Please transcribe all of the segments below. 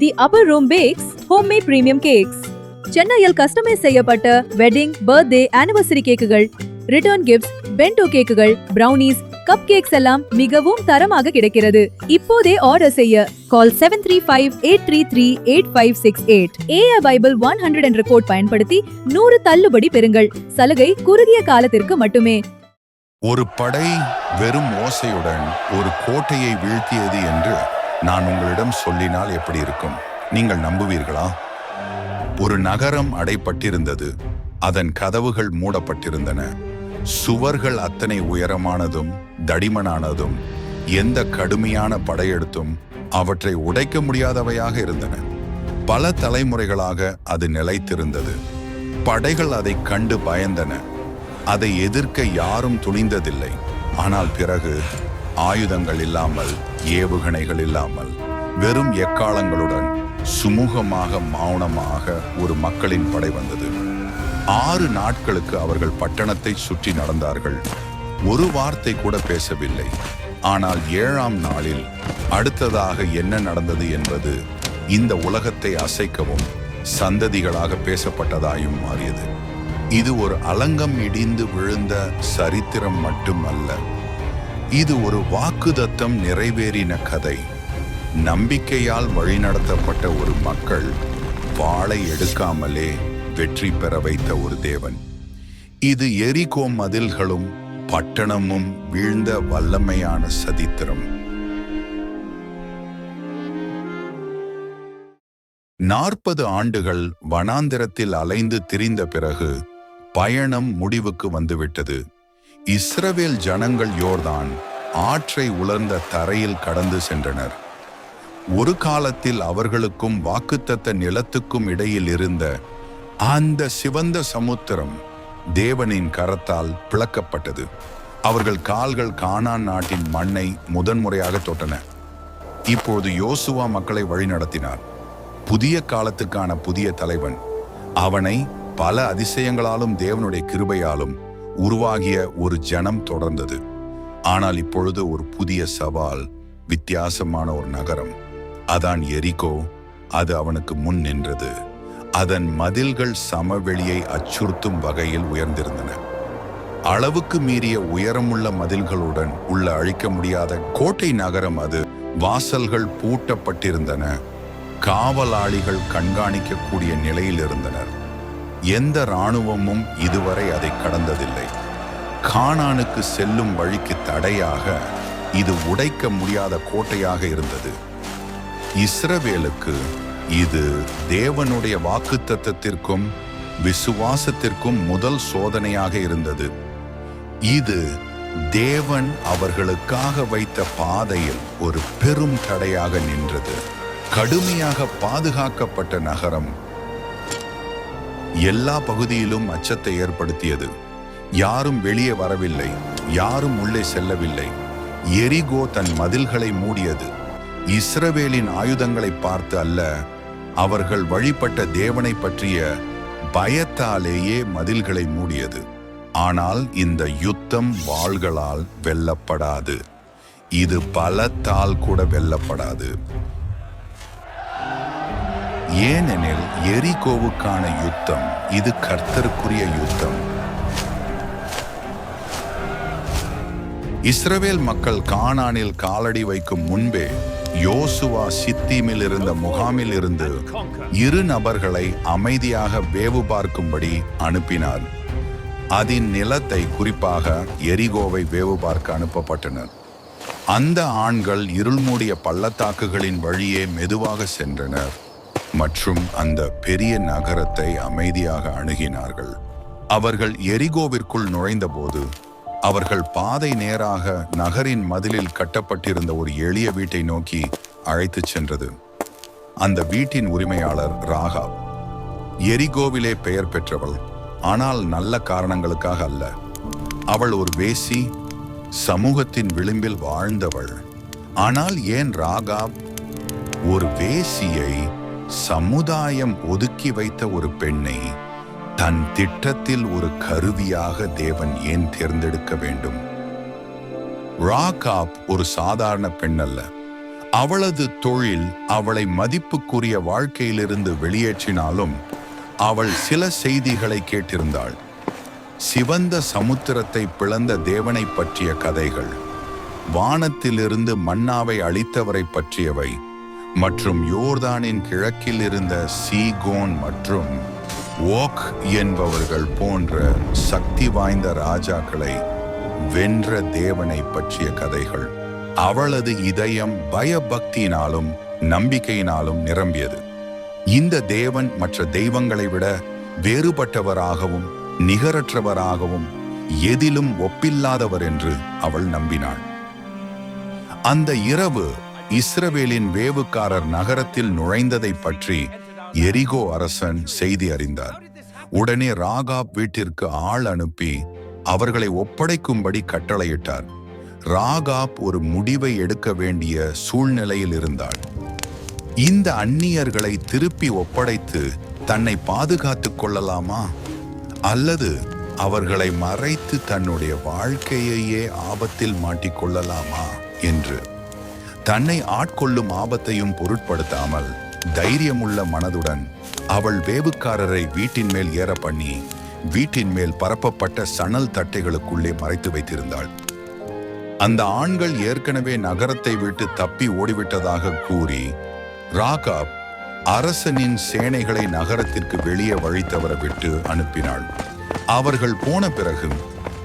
The upper room bakes homemade premium cakes சென்னையில் customise செய்யப்பட்ட wedding birthday anniversary கேக்குகள் return gifts bento கேக்குகள் brownies cup cakes எல்லாம் மிகவும் தரமாக கிடைக்கிறது. இப்போதே ஆர்டர் செய்ய call seven three five eight three three eight five six eight AA bible one hundred என்ற கோட் பயன்படுத்தி நூறு தள்ளுபடி பெறுங்கள். சலுகை குறுகிய காலத்திற்கு மட்டுமே. ஒரு படை வெறும் ஓசையுடன் ஒரு கோட்டையை வீழ்த்தியது என்று நான் உங்களிடம் சொல்லினால் எப்படி இருக்கும்? நீங்கள் நம்புவீர்களா? ஒரு நகரம் அடைப்பட்டிருந்தது. அதன் கதவுகள் மூடப்பட்டிருந்தன. சுவர்கள் அத்தனை உயரமானதும் தடிமனானதும் எந்த கடுமையான படையெடுத்தும் அவற்றை உடைக்க முடியாதவையாக இருந்தன. பல தலைமுறைகளாக அது நிலைத்திருந்தது. படைகள் அதைக் கண்டு பயந்தன. அதை எதிர்க்க யாரும் துணிந்ததில்லை. ஆனால் பிறகு ஆயுதங்கள் இல்லாமல் ஏவுகணைகள் இல்லாமல் வெறும் எக்காலங்களுடன் சுமூகமாக மௌனமாக ஒரு மக்களின் படை வந்தது. ஆறு நாட்களுக்கு அவர்கள் பட்டணத்தை சுற்றி நடந்தார்கள். ஒரு வார்த்தை கூட பேசவில்லை. ஆனால் ஏழாம் நாளில் அடுத்ததாக என்ன நடந்தது என்பது இந்த உலகத்தை அசைக்கவும் சந்ததிகளாக பேசப்பட்டதாயும் மாறியது. இது ஒரு அலங்கம் இடிந்து விழுந்த சரித்திரம் மட்டுமல்ல. இது ஒரு வாக்குதத்தம் நிறைவேறின கதை. நம்பிக்கையால் வழிநடத்தப்பட்ட ஒரு மக்கள் வாளை எடுக்காமலே வெற்றி பெற வைத்த ஒரு தேவன். இது எரிகோ மதில்களும் பட்டணமும் வீழ்ந்த வல்லமையான சதித்திரம். நாற்பது ஆண்டுகள் வனாந்திரத்தில் அலைந்து திரிந்த பிறகு பயணம் முடிவுக்கு வந்துவிட்டது. இஸ்ரவேல் ஜனங்கள் யோர்தான் ஆற்றை உலர்ந்த தரையில் கடந்து சென்றனர். ஒரு காலத்தில் அவர்களுக்கும் வாக்குத்தத்த நிலத்துக்கும் இடையில் இருந்த அந்த சிவந்த சமுத்திரம் தேவனின் கரத்தால் பிளக்கப்பட்டது. அவர்கள் கால்கள் கானான் நாட்டின் மண்ணை முதன்முறையாக தொட்டன. இப்போது யோசுவா மக்களை வழிநடத்தினார். புதிய காலத்துக்கான புதிய தலைவன். அவனை பல அதிசயங்களாலும் தேவனுடைய கிருபையாலும் உருவாகிய ஒரு ஜனம் தொடர்ந்தது. ஆனால் இப்பொழுது ஒரு புதிய சவால் வித்தியாசமான ஒரு நகரம். அதான் எரிகோ அது அவனுக்கு முன் நின்றது. அதன் மதில்கள் சமவெளியை அச்சுறுத்தும் வகையில் உயர்ந்திருந்தன. அளவுக்கு மீறிய உயரமுள்ள மதில்களுடன் உள்ள அழிக்க முடியாத கோட்டை நகரம் அது. வாசல்கள் பூட்டப்பட்டிருந்தன. காவலாளிகள் கண்காணிக்கக்கூடிய நிலையில் இருந்தனர். எந்த இராணுவமும் இதுவரை அதை கடந்ததில்லை. கானானுக்கு செல்லும் வழிக்கு தடையாக இது உடைக்க முடியாத கோட்டையாக இருந்தது. இஸ்ரவேலுக்கு இது தேவனுடைய வாக்குத்தத்திற்கும் விசுவாசத்திற்கும் முதல் சோதனையாக இருந்தது. இது தேவன் அவர்களுக்காக வைத்த பாதையில் ஒரு பெரும் தடையாக நின்றது. கடுமையாக பாதுகாக்கப்பட்ட நகரம் எல்லா பகுதியிலும் அச்சத்தை ஏற்படுத்தியது. யாரும் வெளியே வரவில்லை யாரும் உள்ளே செல்லவில்லை. எரிகோ தன் மதில்களை மூடியது. இஸ்ரவேலின் ஆயுதங்களை பார்த்து அல்ல அவர்கள் வழிபட்ட தேவனை பற்றிய பயத்தாலேயே மதில்களை மூடியது. ஆனால் இந்த யுத்தம் வாள்களால் வெல்லப்படாது. இது பலத்தால் கூட வெல்லப்படாது. ஏனெனில் எரிகோவுக்கான யுத்தம் இது கர்த்தருக்குரிய யுத்தம். இஸ்ரவேல் மக்கள் கானானில் காலடி வைக்கும் முன்பே யோசுவா சித்தீமில் இருந்த முகாமில் இருந்து இரு நபர்களை அமைதியாக வேவு பார்க்கும்படி அனுப்பினார். அதன் நிலத்தை குறிப்பாக எரிகோவை வேவு பார்க்க அனுப்பப்பட்டனர். அந்த ஆண்கள் இருள்மூடிய பள்ளத்தாக்குகளின் வழியே மெதுவாக சென்றனர். மற்றும் அந்த பெரிய நகரத்தை அமைதியாக அணுகினார்கள். அவர்கள் எரிகோவிற்குள் நுழைந்தபோது அவர்கள் பாதை நேராக நகரின் மதிலில் கட்டப்பட்டிருந்த ஒரு எளிய வீட்டை நோக்கி அழைத்துச் சென்றது. அந்த வீட்டின் உரிமையாளர் ராகாப். எரிகோவிலே பெயர் பெற்றவள் ஆனால் நல்ல காரணங்களுக்காக அல்ல. அவள் ஒரு வேசி சமூகத்தின் விளிம்பில் வாழ்ந்தவள். ஆனால் ஏன் ராகாப் ஒரு வேசியை சமுதாயம் ஒதுக்கி வைத்த ஒரு பெண்ணை தன் திட்டத்தில் ஒரு கருவியாக தேவன் ஏன் தேர்ந்தெடுக்க வேண்டும்? ராகாப் ஒரு சாதாரண பெண் அல்ல அவளது தொழில் அவளை மதிப்புக்குரிய வாழ்க்கையிலிருந்து வெளியேற்றினாலும் அவள் சில செய்திகளை கேட்டிருந்தாள். சிவந்த சமுத்திரத்தை பிளந்த தேவனை பற்றிய கதைகள். வானத்திலிருந்து மன்னாவை அளித்தவரை பற்றியவை. மற்றும் யோர்தானின் கிழக்கில் இருந்த சீகோன் மற்றும் ஓக் என்பவர்கள் போன்ற சக்தி வாய்ந்த ராஜாக்களை வென்ற தேவனை பற்றிய கதைகள். அவளது இதயம் பயபக்தியினாலும் நம்பிக்கையினாலும் நிரம்பியது. இந்த தேவன் மற்ற தெய்வங்களை விட வேறுபட்டவராகவும் நிகரற்றவராகவும் எதிலும் ஒப்பில்லாதவர் என்று அவள் நம்பினாள். அந்த இரவு இஸ்ரவேலின் வேவுக்காரர் நகரத்தில் நுழைந்ததை பற்றி எரிகோ அரசன் செய்தி அறிந்தார். உடனே ராகாப் வீட்டிற்கு ஆள் அனுப்பி அவர்களை ஒப்படைக்கும்படி கட்டளையிட்டார். ராகாப் ஒரு முடிவை எடுக்க வேண்டிய சூழ்நிலையில் இருந்தாள். இந்த அந்நியர்களை திருப்பி ஒப்படைத்து தன்னை பாதுகாத்துக் கொள்ளலாமா? அல்லது அவர்களை மறைத்து தன்னுடைய வாழ்க்கையையே ஆபத்தில் மாட்டிக்கொள்ளலாமா என்று தன்னை ஆட்கொள்ளும் ஆபத்தையும் பொருட்படுத்தாமல் தைரியமுள்ள மனதுடன் அவள் வேவுக்காரரை வீட்டின் மேல் ஏற பண்ணி வீட்டின் மேல் பரப்பப்பட்ட சணல் தட்டைகளுக்குள்ளே மறைத்து வைத்திருந்தாள். அந்த ஆண்கள் ஏற்கனவே நகரத்தை விட்டு தப்பி ஓடிவிட்டதாக கூறி ராகாப் அரசனின் சேனைகளை நகரத்திற்கு வெளியே வழி தவற விட்டு அனுப்பினாள். அவர்கள் போன பிறகு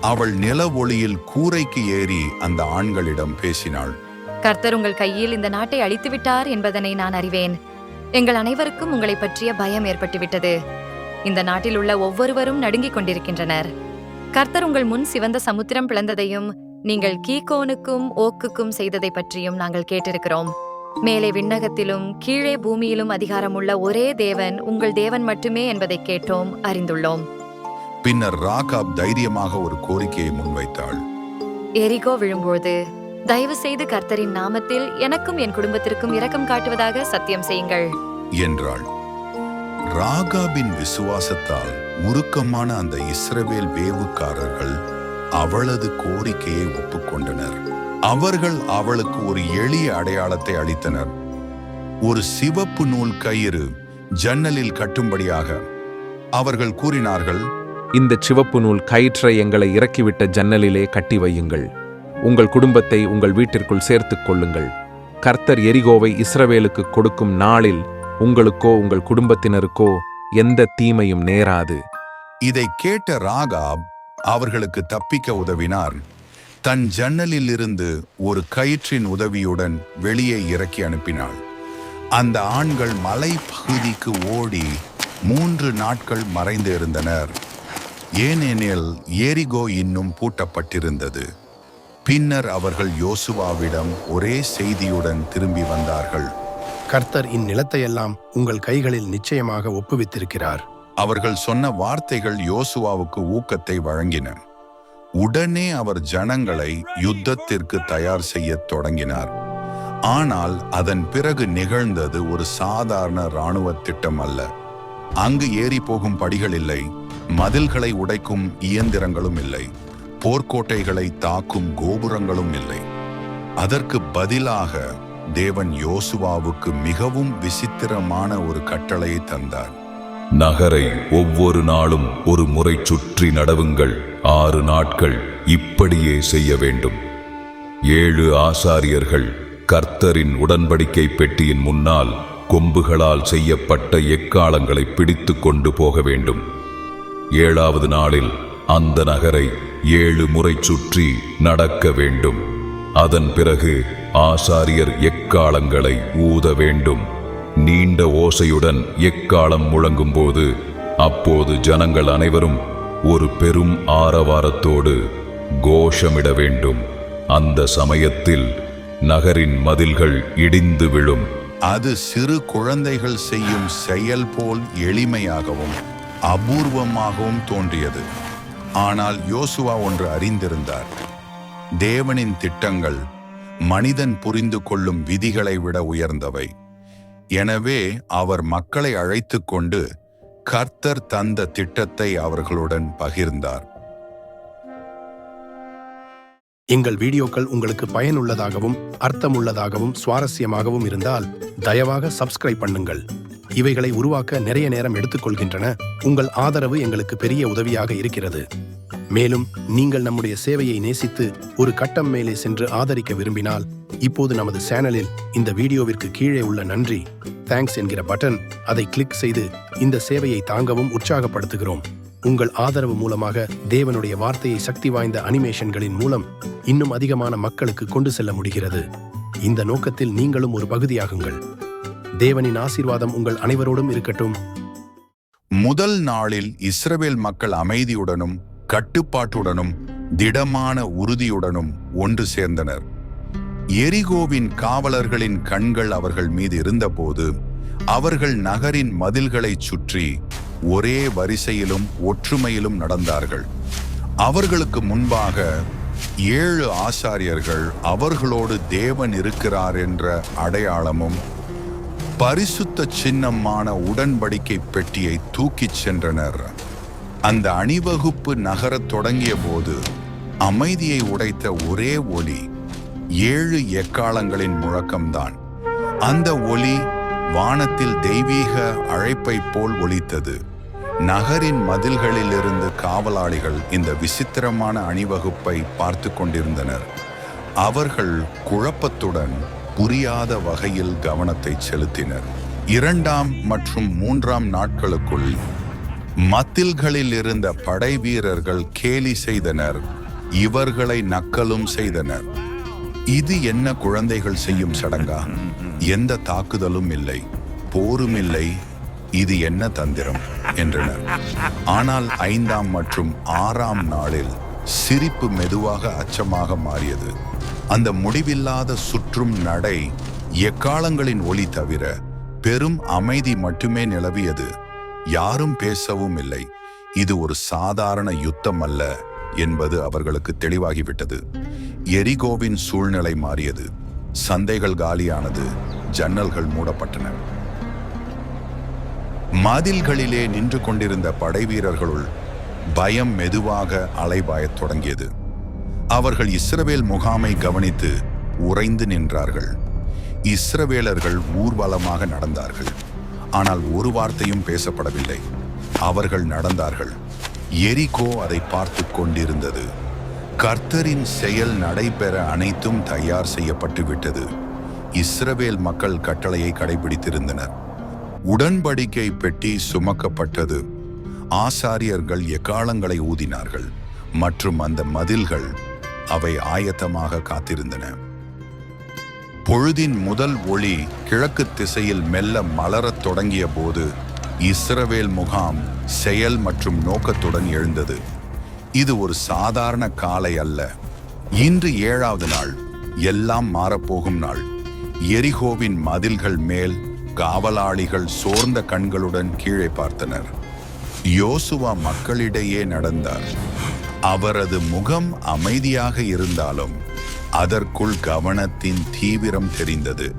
அவள் நில ஒளியில் கூரைக்கு ஏறி அந்த ஆண்களிடம் பேசினாள். கர்த்தர் உங்கள் கையில் இந்த நாட்டை அழித்து விட்டார் என்பதனை நான் அறிவேன். எங்கள் அனைவருக்கும் உங்களை பற்றிய பயம் ஏற்பட்டுவிட்டது. இந்த நாட்டில் உள்ள ஒவ்வொருவரும் நடுங்கிக் கொண்டிருக்கின்றனர். கர்த்தர் உங்கள் முன் சிவந்த சமுத்திரம் பிளந்ததையும் நீங்கள் கீகோனுக்கும் ஓக்குக்கும் செய்ததை பற்றியும் நாங்கள் கேட்டிருக்கிறோம். மேலே விண்ணகத்திலும் கீழே பூமியிலும் அதிகாரமுள்ள ஒரே தேவன் உங்கள் தேவன் மட்டுமே என்பதை கேட்டோம் அறிந்துள்ளோம். பின்னர் ராகாப் தைரியமாக ஒரு கோரிக்கையை முன்வைத்தாள். எரிகோ விழும்போது தயவு செய்து கர்த்தரின் நாமத்தில் எனக்கும் என் குடும்பத்திற்கும் இரக்கம் காட்டுவதாக சத்தியம் செய்யுங்கள். என்றாள். ராகாபின் விசுவாசத்தால் உருக்கமான அந்த இஸ்ரவேல் வேவுக்காரர்கள் அவளது கோரிக்கையை ஒப்புக்கொண்டனர். அவர்கள் அவளுக்கு ஒரு எளிய அடையாளத்தை அளித்தனர். ஒரு சிவப்பு நூல் கயிறு ஜன்னலில் கட்டும்படியாக அவர்கள் கூறினார்கள் இந்த சிவப்பு நூல் கயிற்றை எங்களை இறக்கிவிட்ட ஜன்னலிலே கட்டி வையுங்கள். உங்கள் குடும்பத்தை உங்கள் வீட்டிற்குள் சேர்த்துக் கொள்ளுங்கள். கர்த்தர் எரிகோவை இஸ்ரவேலுக்கு கொடுக்கும் நாளில் உங்களுக்கோ உங்கள் குடும்பத்தினருக்கோ எந்த தீமையும் நேராது. இதை கேட்ட ராகாப் அவர்களுக்கு தப்பிக்க உதவினார். தன் ஜன்னலில் இருந்து ஒரு கயிற்றின் உதவியுடன் வெளியே இறக்கி அனுப்பினாள். அந்த ஆண்கள் மலை பகுதிக்கு ஓடி மூன்று நாட்கள் மறைந்து இருந்தனர். ஏனெனில் எரிகோ இன்னும் பூட்டப்பட்டிருந்தது. பின்னர் அவர்கள் யோசுவாவிடம் ஒரே செய்தியுடன் திரும்பி வந்தார்கள். கர்த்தர் இந்நிலத்தையெல்லாம் உங்கள் கைகளில் நிச்சயமாக ஒப்புவித்திருக்கிறார். அவர்கள் சொன்ன வார்த்தைகள் யோசுவாவுக்கு ஊக்கத்தை வழங்கின. உடனே அவர் ஜனங்களை யுத்தத்திற்கு தயார் செய்யத் தொடங்கினார். ஆனால் அதன் பிறகு நிகழ்ந்தது ஒரு சாதாரண இராணுவ திட்டம் அல்ல. அங்கு ஏறி போகும் படிகள் இல்லை மதில்களை உடைக்கும் இயந்திரங்களும் இல்லை. போர்க்கோட்டைகளை தாக்கும் கோபுரங்களும் இல்லை. அதற்கு பதிலாக தேவன் யோசுவாவுக்கு மிகவும் விசித்திரமான ஒரு கட்டளையை தந்தார். நகரை ஒவ்வொரு நாளும் ஒரு முறை சுற்றி நடவுங்கள். ஆறு நாட்கள் இப்படியே செய்ய வேண்டும். ஏழு ஆசாரியர்கள் கர்த்தரின் உடன்படிக்கை பெட்டியின் முன்னால் கொம்புகளால் செய்யப்பட்ட எக்காலங்களை பிடித்து கொண்டு போக வேண்டும். ஏழாவது நாளில் அந்த நகரை ஏழு முறை சுற்றி நடக்க வேண்டும். அதன் பிறகு ஆசாரியர் எக்காலங்களை ஊத வேண்டும். நீண்ட ஓசையுடன் எக்காலம் முழங்கும்போது அப்போது ஜனங்கள் அனைவரும் ஒரு பெரும் ஆரவாரத்தோடு கோஷமிட வேண்டும். அந்த சமயத்தில் நகரின் மதில்கள் இடிந்து விழும். அது சிறு குழந்தைகள் செய்யும் செயல் போல் எளிமையாகவும் அபூர்வமாகவும் தோன்றியது. ஆனால் யோசுவா ஒன்று அறிந்திருந்தார். தேவனின் திட்டங்கள் மனிதன் புரிந்து கொள்ளும் விதிகளை விட உயர்ந்தவை. எனவே அவர் மக்களை அழைத்து கொண்டு கர்த்தர் தந்த திட்டத்தை அவர்களுடன் பகிர்ந்தார். எங்கள் வீடியோக்கள் உங்களுக்கு பயனுள்ளதாகவும் அர்த்தமுள்ளதாகவும் சுவாரஸ்யமாகவும் இருந்தால் தயவாக சப்ஸ்கிரைப் பண்ணுங்கள். இவைகளை உருவாக்க நிறைய நேரம் எடுத்துக்கொள்கின்றன. உங்கள் ஆதரவு எங்களுக்கு பெரிய உதவியாக இருக்கிறது. மேலும் நீங்கள் நம்முடைய சேவையை நேசித்து ஒரு கட்டம் மேலே சென்று ஆதரிக்க விரும்பினால் இப்போது நமது சேனலில் இந்த வீடியோவிற்கு கீழே உள்ள நன்றி தேங்க்ஸ் என்கிற பட்டன் அதை கிளிக் செய்து இந்த சேவையை தாங்கவும் உற்சாகப்படுத்துகிறோம். உங்கள் ஆதரவு மூலமாக தேவனுடைய வார்த்தையை சக்தி வாய்ந்த அனிமேஷன்களின் மூலம் இன்னும் அதிகமான மக்களுக்கு கொண்டு செல்ல முடிகிறது. இந்த நோக்கத்தில் நீங்களும் ஒரு பகுதியாகுங்கள். தேவனின் ஆசீர்வாதம் உங்கள் அனைவரோடும் இருக்கட்டும். முதல் நாளில் இஸ்ரவேல் மக்கள் அமைதியுடனும் கட்டுப்பாட்டுடனும் திடமான உறுதியுடனும் ஒன்று சேர்ந்தனர். எரிகோவின் காவலர்களின் கண்கள் அவர்கள் மீது இருந்தபோது அவர்கள் நகரின் மதில்களைச் சுற்றி ஒரே வரிசையிலும் ஒற்றுமையிலும் நடந்தார்கள். அவர்களுக்கு முன்பாக ஏழு ஆசாரியர்கள் அவர்களோடு தேவன் இருக்கிறார் என்ற அடையாளமும் பரிசுத்த சின்னமான உடன்படிக்கை பெட்டியை தூக்கிச் சென்றனர். அந்த அணிவகுப்பு நகரத் தொடங்கிய போது அமைதியை உடைத்த ஒரே ஒலி ஏழு எக்காலங்களின் முழக்கம்தான். அந்த ஒலி வானத்தில் தெய்வீக அழைப்பைப் போல் ஒலித்தது. நகரின் மதில்களில் இருந்து காவலாளிகள் இந்த விசித்திரமான அணிவகுப்பை பார்த்து கொண்டிருந்தனர். அவர்கள் குழப்பத்துடன் புரியாத வகையில் கவனத்தை செலுத்தினர். இரண்டாம் மற்றும் மூன்றாம் நாட்களுக்குள் மத்தில்களில் இருந்த படை வீரர்கள் கேலி செய்தனர். இவர்களை நக்கலும் செய்தனர். இது என்ன குழந்தைகள் செய்யும் சடங்கா? எந்த தாக்குதலும் இல்லை. போரும் இல்லை. இது என்ன தந்திரம்? என்றனர். ஆனால் ஐந்தாம் மற்றும் ஆறாம் நாளில் சிரிப்பு மெதுவாக அச்சமாக மாறியது. அந்த முடிவில்லாத சுற்றும் நடை எக்காலங்களின் ஒலி தவிர பெரும் அமைதி மட்டுமே நிலவியது. யாரும் பேசவும் இல்லை. இது ஒரு சாதாரண யுத்தம் அல்ல என்பது அவர்களுக்கு தெளிவாகிவிட்டது. எரிகோவின் சூழ்நிலை மாறியது. சந்தைகள் காலியானது. ஜன்னல்கள் மூடப்பட்டன. மதில்களிலே நின்று கொண்டிருந்த படைவீரர்களுள் பயம் மெதுவாக அலைபாயத் தொடங்கியது. அவர்கள் இஸ்ரவேல் முகாமை கவனித்து உறைந்து நின்றார்கள். இஸ்ரவேலர்கள் ஊர்வலமாக நடந்தார்கள். ஆனால் ஒரு வார்த்தையும் பேசப்படவில்லை. அவர்கள் நடந்தார்கள். எரிகோ அதை பார்த்து கொண்டிருந்தது. கர்த்தரின் செயல் நடைபெற அனைத்தும் தயார் செய்யப்பட்டு விட்டது. இஸ்ரவேல் மக்கள் கட்டளையை கடைபிடித்திருந்தனர். உடன்படிக்கை பெட்டி சுமக்கப்பட்டது. ஆசாரியர்கள் எக்காலங்களை ஊதினார்கள். மற்றும் அந்த மதில்கள் அவை ஆயத்தமாக காத்திருந்தன. பொழுதின் முதல் ஒளி கிழக்கு திசையில் மெல்ல மலரத் தொடங்கிய போது இஸ்ரவேல் முகாம் செயல் மற்றும் நோக்கத்துடன் எழுந்தது. இது ஒரு சாதாரண காலை அல்ல. இன்று ஏழாவது நாள். எல்லாம் மாறப்போகும் நாள். எரிகோவின் மதில்கள் மேல் காவலாளிகள் சோர்ந்த கண்களுடன் கீழே பார்த்தனர். யோசுவா மக்களிடையே நடந்தார். அவரது முகம் அமைதியாக இருந்தாலும் அதற்குள் கவனத்தின் தீவிரம் தெரிந்தது.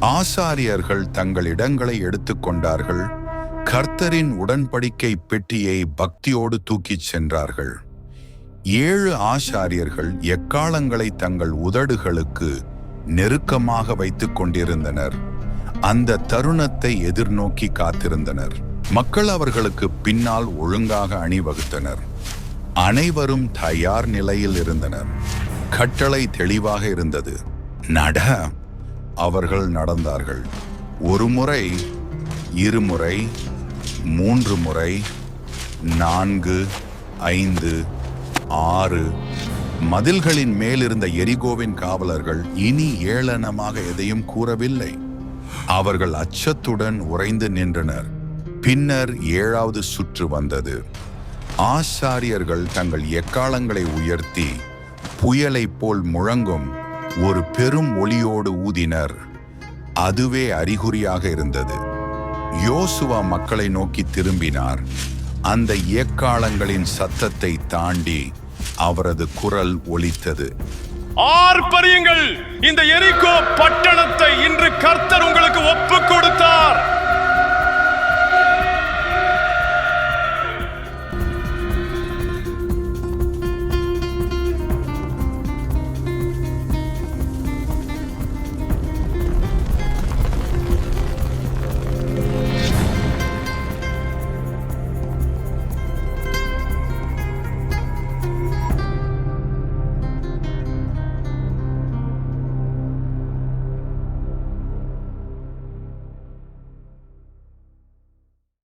ஆசாரியர்கள் தங்கள் இடங்களை எடுத்துக்கொண்டார்கள் கர்த்தரின் உடன்படிக்கை பெட்டியை பக்தியோடு தூக்கிச் சென்றார்கள். ஏழு ஆசாரியர்கள் எக்காலங்களை தங்கள் உதடுகளுக்கு நெருக்கமாக வைத்துக் கொண்டிருந்தனர். அந்த தருணத்தை எதிர்நோக்கி காத்திருந்தனர். மக்கள் அவர்களுக்கு பின்னால் ஒழுங்காக அணிவகுத்தனர். அனைவரும் தயார் நிலையில் இருந்தனர். கட்டளை தெளிவாக இருந்தது. நட அவர்கள் நடந்தார்கள். ஒரு முறை இருமுறை மூன்று முறை நான்கு ஐந்து ஆறு. மதில்களின் மேலிருந்த எரிகோவின் காவலர்கள் இனி ஏளனமாக எதையும் கூறவில்லை. அவர்கள் அச்சத்துடன் உறைந்து நின்றனர். பின்னர் ஏழாவது சுற்று வந்தது. ஆசாரியர்கள் தங்கள் எக்காலங்களை உயர்த்தி புயலைப் போல் முழங்கும் ஒரு பெரும் ஒளியோடு ஊதினர். அதுவே அறிகுறியாக இருந்தது. யோசுவா மக்களை நோக்கி திரும்பினார். அந்த இயக்காலங்களின் சத்தத்தை தாண்டி அவரது குரல் ஒலித்தது. ஆர்ப்பரியுங்கள். இந்த எரிகோ பட்டணத்தை இன்று கர்த்தர் உங்களுக்கு ஒப்பு கொடுத்தார்.